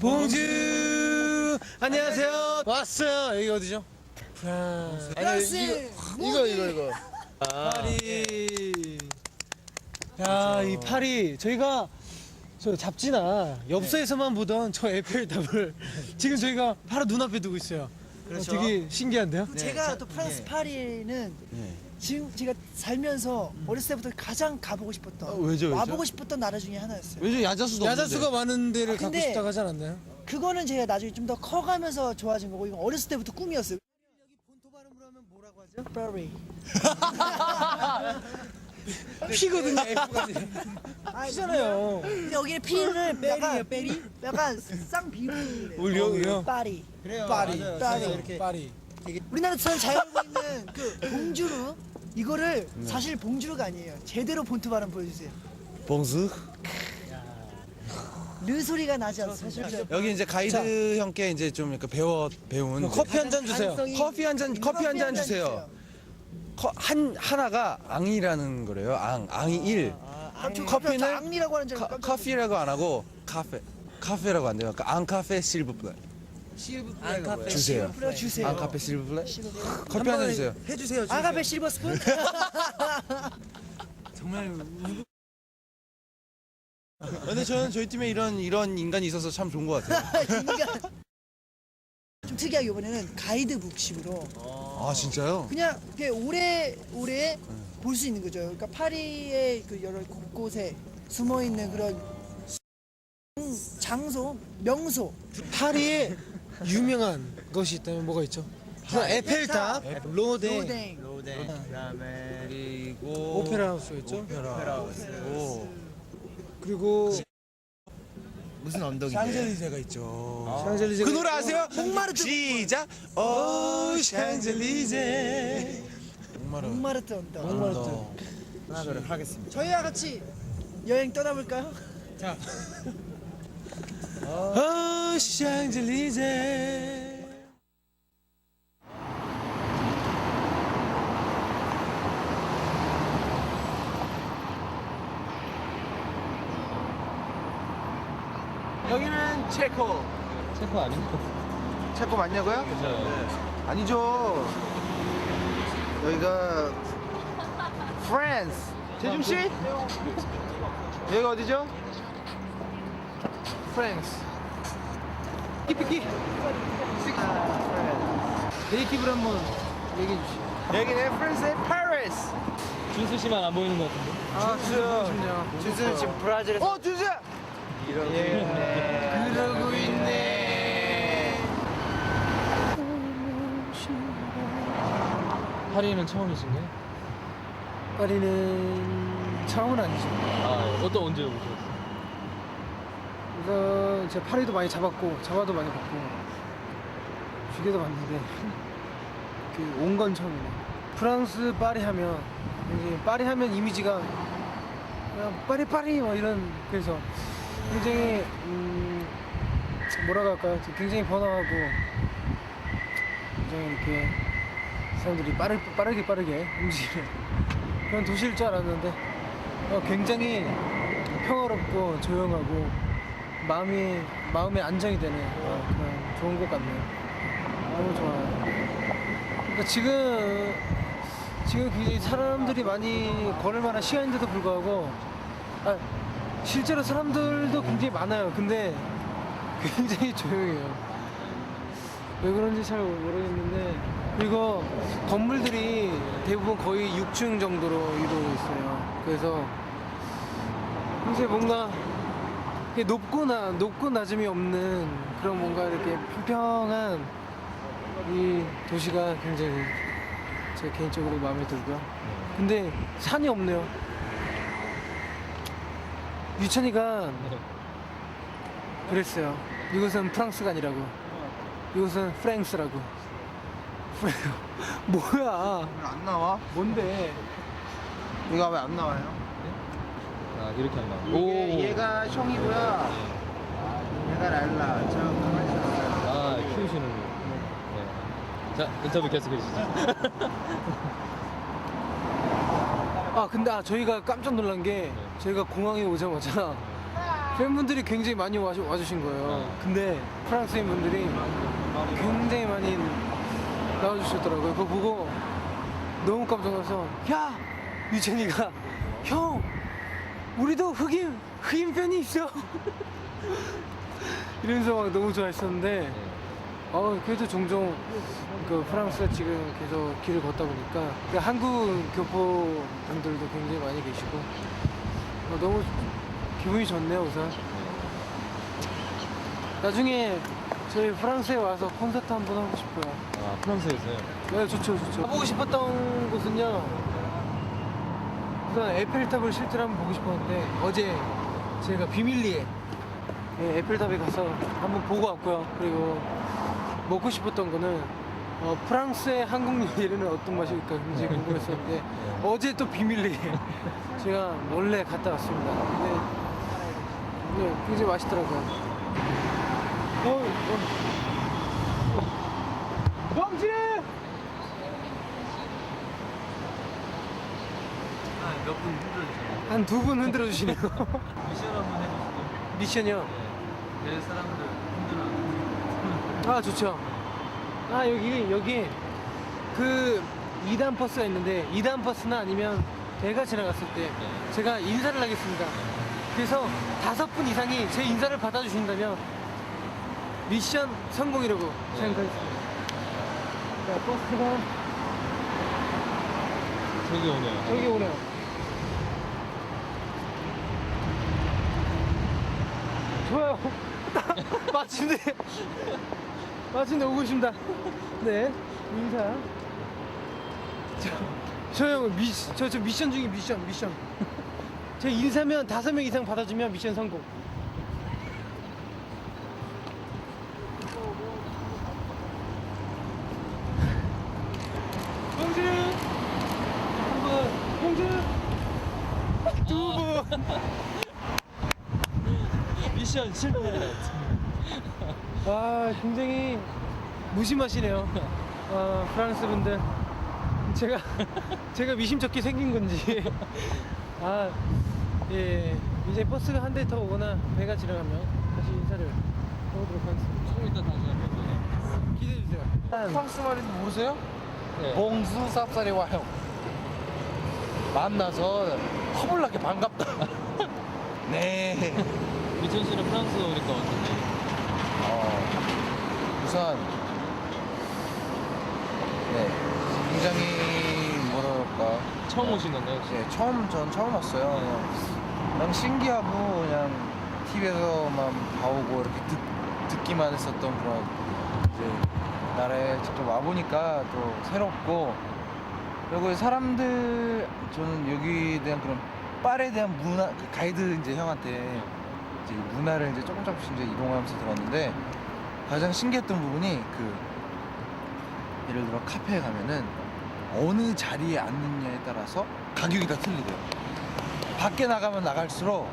봉주! 안녕하세요. 왔어요. 여기 어디죠? 프랑스. 프랑스! 이거 이거 이거. 파리. 야이 파리. 저희가 저 잡지나 엽서에서만 보던 저 에펠탑을 지금 저희가 바로 눈앞에 두고 있어요. 그렇죠. 어, 되게 신기한데요? 제가 또 프랑스 파리는 지금 제가 살면서 어렸을 때부터 가장 가보고 싶었던 어, 왜죠, 왜죠? 와보고 싶었던 나라 중에 하나였어요. 왜죠 야자수도 야자수가 많은 데를 아, 갖고 근데- 싶다고 하지 않았나요? 그거는 제가 나중에 좀 더 커가면서 좋아진 거고 이건 어렸을 때부터 꿈이었어요. 여기 본토 발음으로 하면 뭐라고 하죠? 파리. 피거든요 F가 아, 피잖아요 근데 여기는 피를 약간 베리 약간. 우리 여기요? 파리. 파리 파리. 파리 우리나라에서는 잘 알고 있는 그 봉주르 이거를 사실 봉주르가 아니에요. 제대로 본토 발음 보여주세요. 봉수. 르 소리가 나지 않습니까? 여기 이제 가이드 형께 이제 좀 이렇게 배워 배운 이제 커피 한 잔 주세요 가능성이- 커피 한 잔 커피 한잔한 주세요. 커- 한 하나가 앙이라는 거래요. 앙 앙이 일. 깜짝 커피는 깜짝 앙리라고 하는 줄 카, 알고 커피라고 안 하고 카페 카페라고 안 돼요. 그러니까 앙 카페 실브플레 앙카페 주세요. 실버 주세요. 앙 카페 실브플레 실버. 커피 한잔 주세요. 해주세요 앙카페 실버 스푼. 정말 근데 저는 저희 팀에 이런 이런 인간이 있어서 참 좋은 것 같아요. 인간. 좀 특이하게 이번에는 가이드북식으로 아 진짜요? 그냥 그냥 오래 오래 볼 수 있는 거죠. 그러니까 파리의 그 여러 곳곳에 숨어 있는 그런 장소, 명소, 파리에 유명한 것이 있다면 뭐가 있죠? 우선 에펠탑, 로댕, 로댕, 그리고 오페라 하우스였죠? 오페라 하우스. 그리고 무슨 언덕인데? 샹젤리제가 있죠. 샹젤리제 그 노래 아세요? 몽마르트. 시작. 오 샹젤리제. 몽마르. 몽마르트 언덕. 몽마르트. 하도록 하겠습니다. 저희와 같이 여행 떠나볼까요? 오 샹젤리제 여기는 체코. 체코 아닌가? 체코 맞냐고요? 네. 아니죠. 여기가 프랑스. 재중 씨? 여기가 어디죠? 프랑스. 피키 네이티브를 한번 얘기해 주시죠 여기는 프랑스의 파리스. 준수 씨만 안 보이는 것 같은데. 아, 준수. 준수는 지금 브라질에서. 어, 준수! 이러고 있네. 그러고 있네. 파리는 처음이신가요? 파리는 처음은 아니죠 아, 어떤 언제 오셨어요? 우선 제가 파리도 많이 잡았고 잡아도 많이 봤고 죽여도 봤는데 그 온건 처음이네. 프랑스 파리 하면 이제 파리 하면 이미지가 그냥 파리 파리 뭐 이런 그래서 굉장히 음 뭐라고 할까요? 굉장히 번화하고 굉장히 이렇게 사람들이 빠르, 빠르게 빠르게 움직이는 그런 도시일 줄 알았는데 어, 굉장히 평화롭고 조용하고 마음이 마음의 안정이 되는 어, 그런 좋은 곳 같네요. 너무 좋아요. 그러니까 지금 지금 굉장히 사람들이 많이 걸을 만한 시간인데도 불구하고 아, 실제로 사람들도 굉장히 많아요. 근데 굉장히 조용해요. 왜 그런지 잘 모르겠는데 그리고 건물들이 대부분 거의 6층 정도로 이루어져 있어요. 그래서 이제 뭔가 높거나 높고 낮음이 없는 그런 뭔가 이렇게 평평한 이 도시가 굉장히 제 개인적으로 마음에 들고요. 근데 산이 없네요. 유천이가 그랬어요. 이곳은 프랑스가 아니라고. 이곳은 프랑스라고. 뭐야? 안 나와? 뭔데? 이거 왜 안 나와요? 아, 이렇게 한 거. 이게 얘가 형이고요. 얘가 랄라. 저 가만히 있어요. 아, 키우시는 거. 네. 자, 인터뷰 계속해 주시죠. 아 근데 아, 저희가 깜짝 놀란 게 저희가 공항에 오자마자 팬분들이 굉장히 많이 와주, 와주신 거예요. 어. 근데 프랑스인 분들이 굉장히 많이 나와주셨더라고요. 그거 보고 너무 깜짝 놀라서 야 유찬이가 형 우리도 흑인 흑인 팬이 있어. 이러면서 막 너무 좋아했었는데 어 그래도 종종 그 프랑스에 지금 계속 길을 걷다 보니까 그 한국 교포 분들도 굉장히 많이 계시고 어, 너무 기분이 좋네요 우선. 나중에 저희 프랑스에 와서 콘서트 한번 하고 싶어요. 아 프랑스에서요. 네 좋죠 좋죠. 가보고 싶었던 곳은요 우선 에펠탑을 실제로 한번 보고 싶었는데 어제 제가 비밀리에 예, 에펠탑에 가서 한번 보고 왔고요. 그리고 먹고 싶었던 거는 어, 프랑스의 한국 요리는 어떤 맛일까 굉장히 궁금했었는데 어제 또 비밀리에 제가 몰래 갔다 왔습니다. 근데 네, 굉장히 맛있더라고요. 어, 어. 멈지! 한 두 분 흔들어 주시네요. 미션 한번 해주시죠. 미션이요? 네. 내 사람들 흔들어. 아 좋죠. 아 여기 여기 그 2단 버스가 있는데 2단 버스나 아니면 배가 지나갔을 때 네. 제가 인사를 하겠습니다. 그래서 다섯 분 이상이 제 인사를 받아주신다면 미션 성공이라고 네. 생각하겠습니다. 자 버스가 저기 오네요. 저기 오네요. 좋아요. 마침내 마침내 오고 있습니다. 네 인사. 저형 미션 저, 저 미션 중에 미션 미션. 제 인사면 다섯 명 이상 받아주면 미션 성공. 한분 홍주 두 분. 미션 실패. 아 굉장히 무심하시네요. 아, 프랑스 분들 제가 제가 미심쩍게 생긴 건지 아 예, 이제 버스가 한 대 더 오거나 배가 지나가면 다시 인사를 해보도록 하겠습니다. 조금 이따 다시 한번 기대해 주세요. 프랑스 말인지 모르세요? 네. 봉수 쌉싸리 와요. 만나서 허물나게 반갑다. 네. 미천 씨는 프랑스 오니까 어떤지. 어, 우선 네 굉장히 뭐랄까 처음 오신 건가요 혹시? 네, 처음 전 처음 왔어요. 그냥, 그냥 신기하고 그냥 TV에서만 봐오고 이렇게 듣, 듣기만 했었던 그런 이제 나라에 직접 와 보니까 또 새롭고 그리고 사람들 저는 여기에 대한 그런 빨에 대한 문화 그 가이드 이제 형한테 이제 문화를 이제 조금 조금씩 이제 이동하면서 들었는데 가장 신기했던 부분이 그 예를 들어 카페에 가면은 어느 자리에 앉느냐에 따라서 가격이 다 틀리대요. 밖에 나가면 나갈수록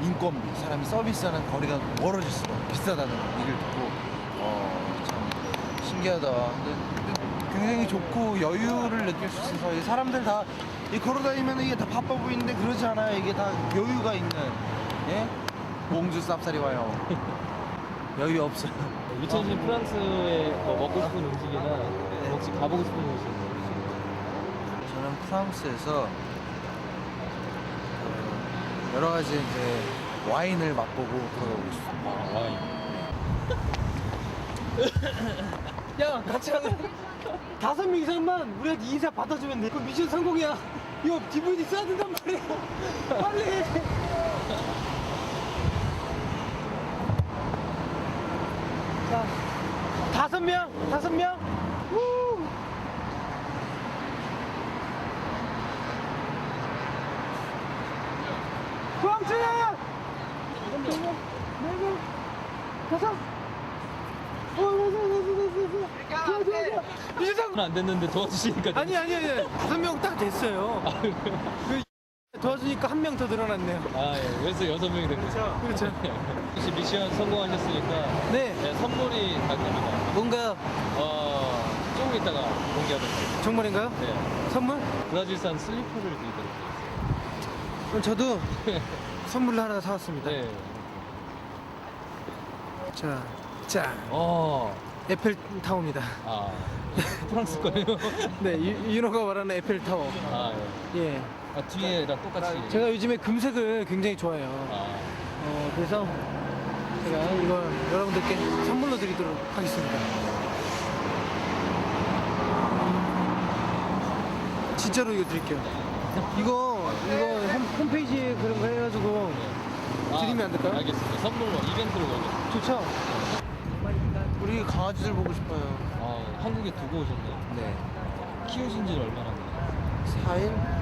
인건비, 사람이 서비스하는 거리가 멀어질수록 비싸다는 얘기를 듣고 어, 참 신기하다. 근데, 굉장히 좋고 여유를 느낄 수 있어서 이 사람들 다 이 걸어다니면 이게 다 바빠 보이는데 그렇지 않아요. 이게 다 여유가 있는 예? 몽주 쌉싸리 와요. 여유 없어요. 미천 씨는 프랑스에 뭐 먹고 싶은 음식이나 혹시 가보고 싶은 곳이 있나요? 저는 프랑스에서 그 여러 가지 이제 와인을 맛보고 돌아오고 싶습니다. 아 와인. 야 같이 가자. 다섯 명 이상만 우리한테 인사 받아주면 돼. 그 미션 성공이야. 이거 DVD 써야 된단 말이야. 빨리. 다섯 명, 다섯 명. 우! 네명, 네명, 다섯. 어. 안 됐는데 도와주시니까. 아니 아니 아니 다섯 명 딱 됐어요. 그 도와주니까 한 명 더 늘어났네요. 아 예. 그래서 여섯 명이 된 거죠. 그렇죠. 혹시 미션 성공하셨으니까 네, 네, 선물이 갈 겁니다. 뭔가 어 조금 이따가 공개하도록 하겠습니다. 정말인가요? 네. 선물? 브라질산 슬리퍼를 드리도록 하겠습니다. 그럼 저도 선물을 하나 사왔습니다. 네. 자, 자, 어. 에펠타워입니다. 아. 프랑스 거예요? 네, 유- 윤호가 말하는 에펠타워. 아, 예. 예. 아, 뒤에랑 똑같이. 제가 요즘에 금색을 굉장히 좋아해요. 아. 어, 그래서 제가 이거 여러분들께 선물로 드리도록 하겠습니다. 진짜로 이거 드릴게요. 이거 이거 홈, 홈페이지에 그런 거 해가지고 아, 드리면 안 될까요? 알겠습니다. 선물로 이벤트로 걸려. 좋죠? 우리 강아지들 보고 싶어요. 아, 한국에 두고 오셨네요. 네. 키우신 지는 얼마나 돼요? 4일?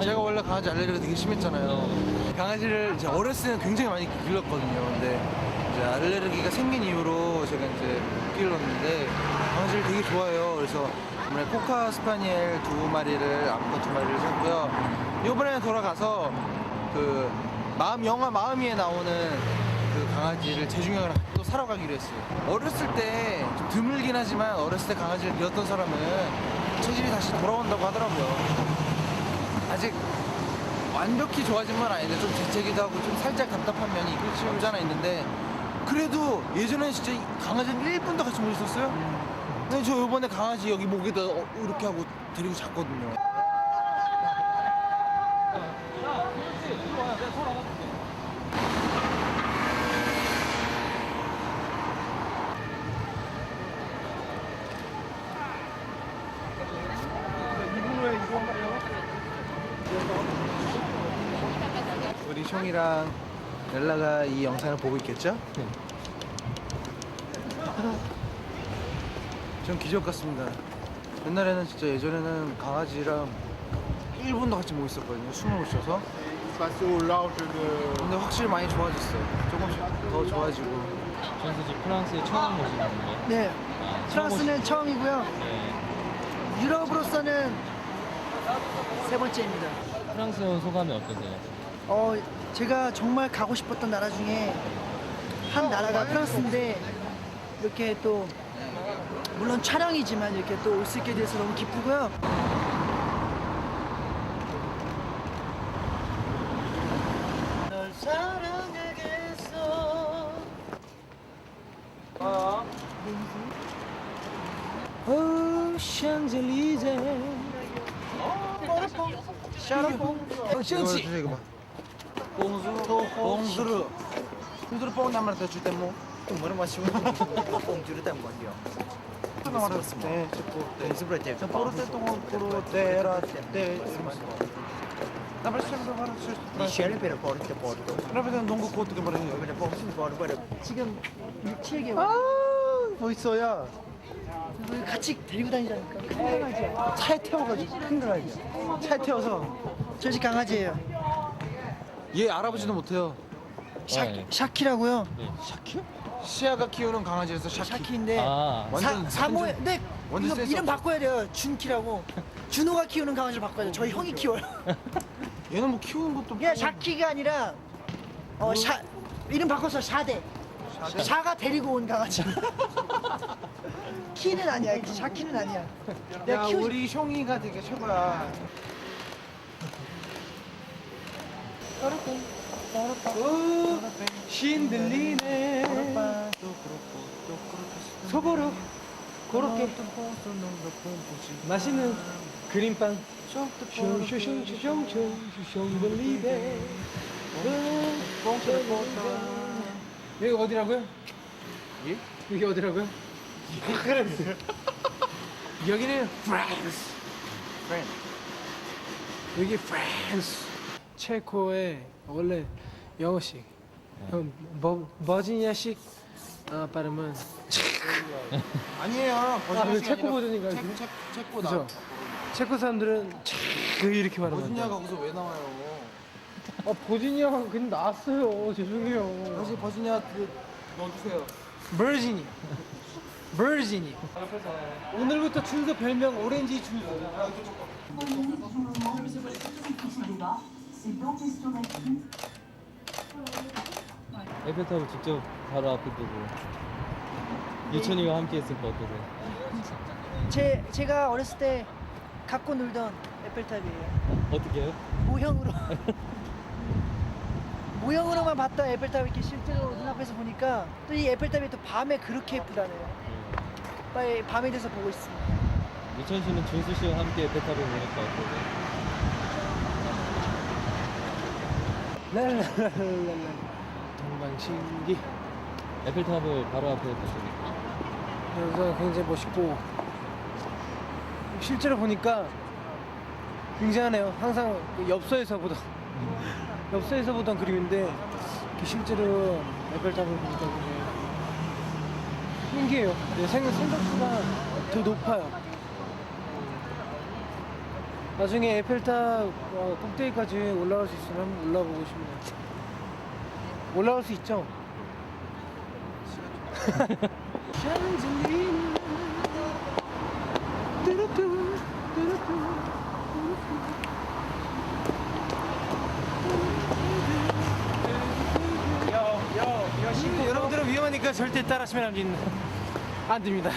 제가 원래 강아지 알레르기가 되게 심했잖아요. 어. 강아지를 이제 어렸을 때는 굉장히 많이 길렀거든요. 근데 이제 알레르기가 생긴 이후로 제가 이제 못 길렀는데 강아지를 되게 좋아해요. 그래서 이번에 코카 스파니엘 두 마리를 암컷 두 마리를 샀고요. 이번에 돌아가서 그 마음 영화 마음이에 나오는 그 강아지를 재중형을 또 사러 가기로 했어요. 어렸을 때 좀 드물긴 하지만 어렸을 때 강아지를 길렀던 사람은 체질이 다시 돌아온다고 하더라고요. 아직 완벽히 좋아진 건 아닌데 좀 재채기도 하고 좀 살짝 답답한 면이 없지 않아 있는데 그래도 예전엔 진짜 이 강아지는 1분도 같이 못 있었어요. 근데 저 이번에 강아지 여기 목에다 어, 이렇게 하고 데리고 잤거든요. 우리 형이랑 렐라가 이 영상을 보고 있겠죠? 전 기적 같습니다. 옛날에는 진짜 예전에는 강아지랑 1분도 같이 못 있었거든요. 숨을 못 쉬어서. 근데 확실히 많이 좋아졌어요. 조금씩 더 좋아지고. 전수 씨 프랑스에 처음 오시는 건가요? 네. 아, 프랑스는 처음이고요. 네. 유럽으로서는 세 번째입니다. 프랑스 온 소감이 어떠세요? 어, 제가 정말 가고 싶었던 나라 중에 한 나라가 프랑스인데 이렇게 또 물론 촬영이지만 이렇게 또 올 수 있게 돼서 너무 기쁘고요. 널 사랑하겠어. 오, 샹젤리제. 샤라퐁. 이거 주세요, 이거 봐. 봉수, 봉수르. 봉수르 뽕 나만 더 줄때 뭐. 뭐를 마시면 봉주를 딴 건데요. 네, 네. 저 포르테 동안 포르테라 테. 나 벌써 하나 줄. Scegli per porto porto. 그러면 농구 코트 그 말이에요. Per porto porto per 지금 6, 7개월. 아, 멋있어야. 같이 데리고 다니자니까. 큰 강아지야. 차에 태워가지고 큰 강아지. 차에 태워서 저 집 강아지예요. 얘 알아보지도 못해요. 샤, 네. 샤키라고요. 샤키? 시아가 키우는 강아지에서 샤키. 샤키인데 아, 완전 사, 사모에 근데 완전 이거 센스 이름 없어. 바꿔야 돼요. 준키라고. 준호가 키우는 강아지를 바꿔야 돼요. 저희 형이 키워요. 얘는 뭐 키우는 것도 그냥 샤키가 아니라 어, 샤 이름 바꿔서 샤대. 샤가 데리고 온 강아지. 키는 아니야. 샤키는 아니야. 야 내가 키우 우리 형이가 되게 최고야. 신들리네. 소보로 그렇게 맛있는 그림빵. 숑숑숑숑숑숑블리베. 여기 어디라고요? 예? 여기 어디라고요? 여기는 프랑스. 여기 프랑스. 체코의 원래 영어식. 형, 버, 버지니아식 아, 발음은 아니에요. 아, 그 체코 버전인가요? 체- 체 코다. 그죠? 체코 사람들은 차 이렇게 말합니다. 버지니아가 거기서 왜 나와요? 아, 버지니아가 그냥 나왔어요. 죄송해요. 다시 버지니아 그 넣어주세요. 버지니. 버지니. 오늘부터 준서 별명 오렌지 준서. 에펠탑을 직접 바로 앞에 두고 유천이가 함께 했을 것 어떠세요? 제 제가 어렸을 때 갖고 놀던 에펠탑이에요. 어떻게 해요? 모형으로 모형으로만 봤던 에펠탑 이렇게 실제로 눈앞에서 보니까 또 이 에펠탑이 또 밤에 그렇게 예쁘다네요. 빨리 밤에 돼서 보고 있습니다. 유천 씨는 준수 씨와 함께 에펠탑을 보니까 어떠세요? 랄랄랄랄랄 동방신기 에펠탑을 바로 앞에 보시니까 그래서 굉장히 멋있고 실제로 보니까 굉장하네요. 항상 그 엽서에서 보던 엽서에서 보던 그림인데 실제로 에펠탑을 보니까 굉장히 신기해요. 네, 생- 생각보다 더 높아요. 나중에 에펠탑 어, 꼭대기까지 올라갈 수 있으면 올라보고 싶네요. 올라갈 수 있죠? 샹젤리나 뚜루뚜 뚜루뚜 여러분들은 위험하니까 절대 따라하시면 안 됩니다. 안 됩니다.